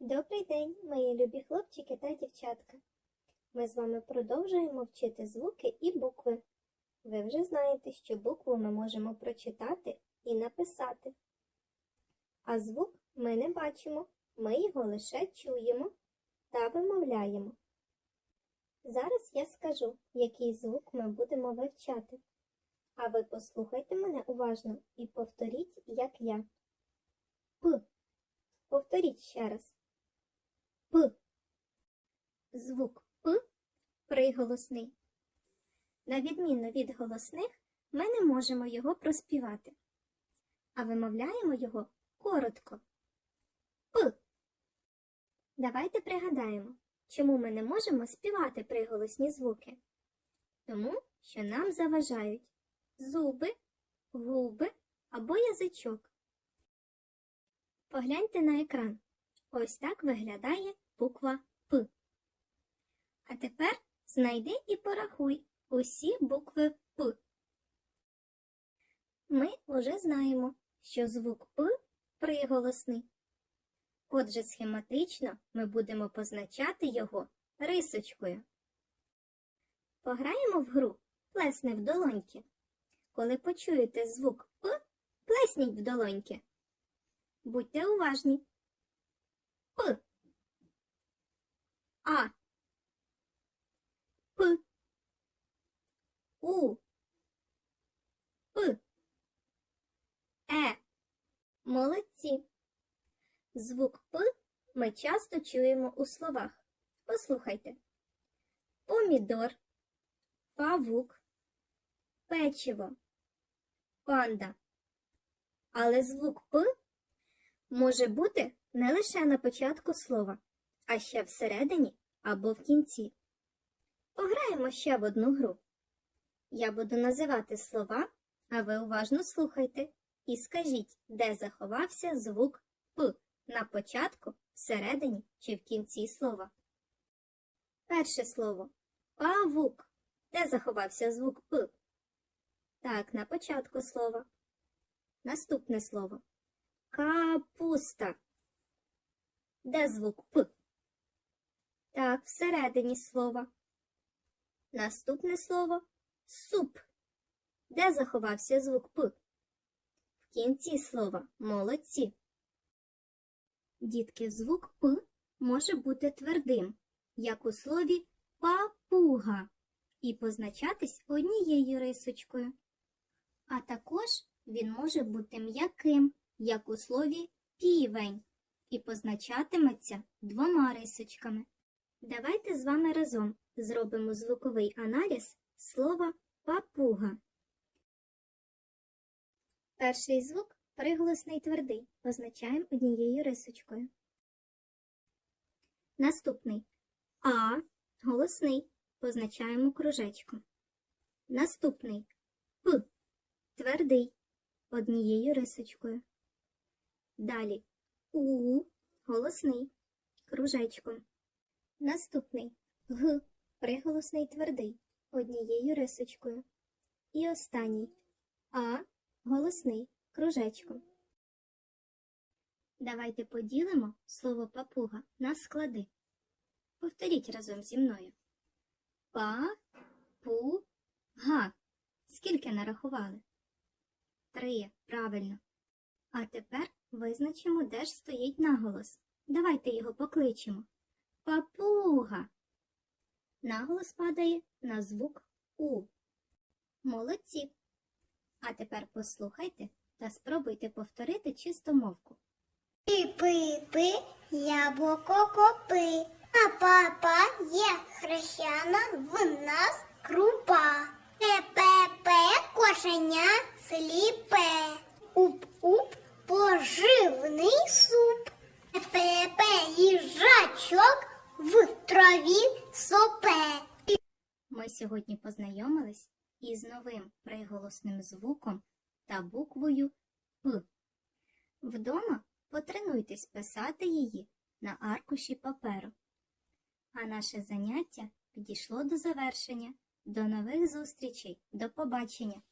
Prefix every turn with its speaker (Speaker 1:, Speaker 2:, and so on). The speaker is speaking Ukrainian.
Speaker 1: Добрий день, мої любі хлопчики та дівчатка. Ми з вами продовжуємо вчити звуки і букви. Ви вже знаєте, що букву ми можемо прочитати і написати. А звук ми не бачимо, ми його лише чуємо та вимовляємо. Зараз я скажу, який звук ми будемо вивчати. А ви послухайте мене уважно і повторіть, як я. П. Повторіть ще раз. Звук П приголосний. На відміну від голосних, ми не можемо його проспівати, а вимовляємо його коротко. П. Давайте пригадаємо, чому ми не можемо співати приголосні звуки. Тому, що нам заважають зуби, губи або язичок. Погляньте на екран. Ось так виглядає буква. А тепер знайди і порахуй усі букви П. Ми вже знаємо, що звук П приголосний. Отже, схематично ми будемо позначати його рисочкою. Пограємо в гру плесни в долоньки. Коли почуєте звук П, плесніть в долоньки. Будьте уважні. П. А. П. У. П. Е. Молодці. Звук П ми часто чуємо у словах. Послухайте. Помідор, павук, печиво, панда. Але звук П може бути не лише на початку слова, а ще всередині або в кінці. Пограємо ще в одну гру. Я буду називати слова, а ви уважно слухайте і скажіть, де заховався звук П на початку, всередині чи в кінці слова. Перше слово павук. Де заховався звук П? Так, на початку слова. Наступне слово Капуста. Де звук П? Так, всередині слова. Наступне слово суп. Де заховався звук П? В кінці слова молодці. Дітки, звук П може бути твердим, як у слові папуга, і позначатись однією рисочкою. А також він може бути м'яким, як у слові півень, і позначатиметься двома рисочками. Давайте з вами разом зробимо звуковий аналіз слова папуга. Перший звук приголосний твердий, позначаємо однією рисочкою. Наступний А голосний позначаємо кружечком. Наступний П твердий однією рисочкою. Далі У голосний кружечком. Наступний Г приголосний твердий однією рисочкою. І останній А голосний кружечком. Давайте поділимо слово папуга на склади. Повторіть разом зі мною. Па-пу-га. Скільки нарахували? Три. Правильно. А тепер визначимо, де ж стоїть наголос. Давайте його покличемо. Папуга. Наголос падає на звук У. Молодці. А тепер послухайте та спробуйте повторити чистомовку.
Speaker 2: Пи-пи-пи, яблуко копи. А папа є хрещана, в нас крупа. Пе-пе-пе, кошеня сліпе. Уп-уп,
Speaker 1: сьогодні познайомились із новим приголосним звуком та буквою П. Вдома потренуйтесь писати її на аркуші паперу. А наше заняття підійшло до завершення. До нових зустрічей. До побачення!